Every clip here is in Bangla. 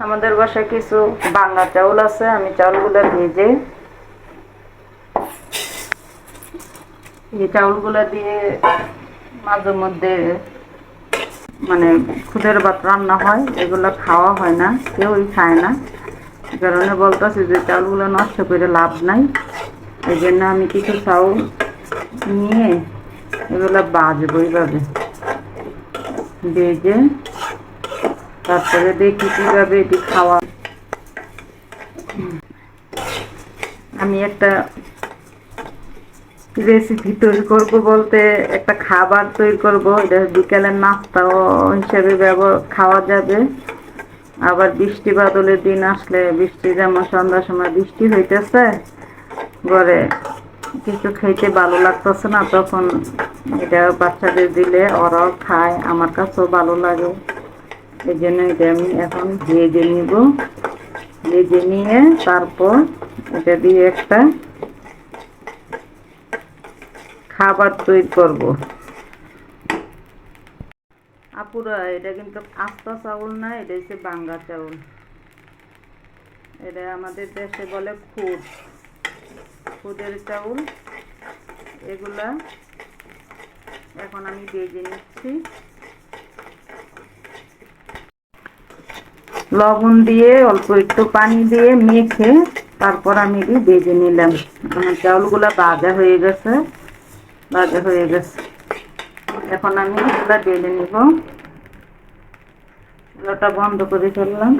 আমাদের বাসায় কিছু বাংলা চাউল আছে, আমি চাউলগুলো ভেজে এই চাউলগুলো দিয়ে মাঝে মধ্যে মানে খুদের ভাত রান্না হয়, এগুলো খাওয়া হয় না, কেউই খায় না। কারণে বলতেছি যে চাউলগুলো নষ্ট করে লাভ নাই। এই জন্য আমি কিছু চাউল নিয়ে এগুলো বাজবো এইভাবে। বেজে তারপরে দেখি কীভাবে এটি খাওয়া আমি একটা রেসিপি তৈরি করব বলতে একটা খাবার তৈরি করব। এটা বিকেলের নাস্তাও হিসেবে ব্যবহার খাওয়া যাবে। আবার বৃষ্টি বাদলের দিন আসলে বৃষ্টি যেমন সন্ধ্যার সময় বৃষ্টি হইতেছে, ঘরে কিছু খেতে ভালো লাগতেছে না, তখন এটা বাচ্চাদের দিলে ওরাও খায়, আমার কাছেও ভালো লাগে। এই জন্য এটা আমি এখন ভেজে নিব। ভেজে নিয়ে তারপর এটা দিয়ে একটা খাবার তৈরি করব। আপুরা, এটা কিন্তু আস্তা চাউল না, এটা হচ্ছে বাঙ্গা চাউল। এটা আমাদের দেশে বলে খুদ। খুদের চাউল। এগুলা এখন আমি ভেজে নিচ্ছি। লবণ দিয়ে অল্প একটু পানি দিয়ে মেখে তারপর আমি এটি ভেজে নিলাম। আমার চাউলগুলো ভাজা হয়ে গেছে, ভাজা হয়ে গেছে। এখন আমি এগুলা ঢেলে নিব। চুলাটা বন্ধ করে ফেললাম।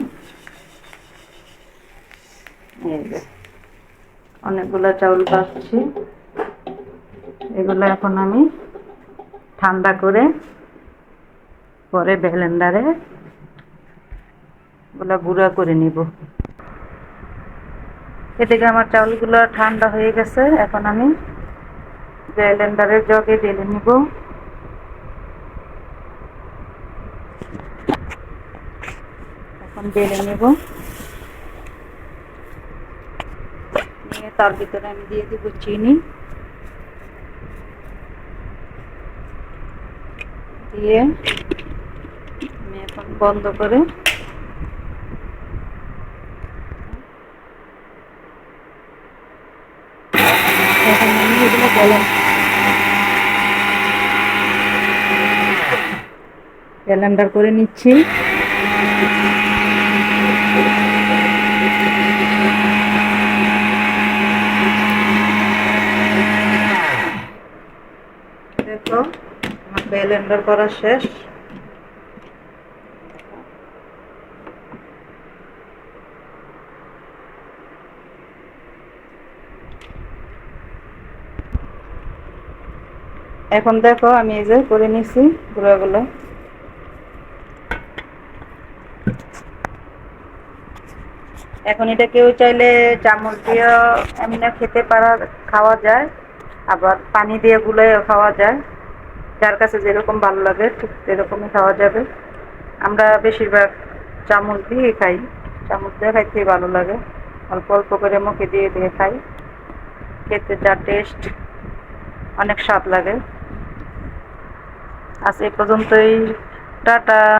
অনেকগুলো চাউল পাচ্ছি এগুলো এখন আমি ঠান্ডা করে পরে ব্লেন্ডারে ওগুলো গুঁড়া করে নিব। এদিকে আমার চাউলগুলো ঠান্ডা হয়ে গেছে, এখন আমি ব্লেন্ডারের জগে ঢেলে নিব। এখন ঢেলে নিব। নিয়ে তার ভিতরে আমি দিয়ে দিব চিনি। দিয়ে আমি এখন বন্ধ করে ব্লেন্ডার করে নিচ্ছি। দেখো আমার ব্লেন্ডার করা শেষ। এখন দেখো আমি এই যে করে নিছি গুঁড়াগুলো। এখন এটা কেউ চাইলে চামচ দিয়ে এমনি খেতে পারা, খাওয়া যায়, আবার পানি দিয়ে গুলেও খাওয়া যায়। যার কাছে যেরকম ভালো লাগে, ঠিক সেরকমই খাওয়া যাবে। আমরা বেশিরভাগ চামচ দিয়ে খাই, চামচ দিয়ে খাইতে ভালো লাগে। অল্প অল্প করে মুখে দিয়ে দিয়ে খাই। খেতে যা টেস্ট অনেক স্বাদ লাগে। আজ এই পর্যন্তই টাটা।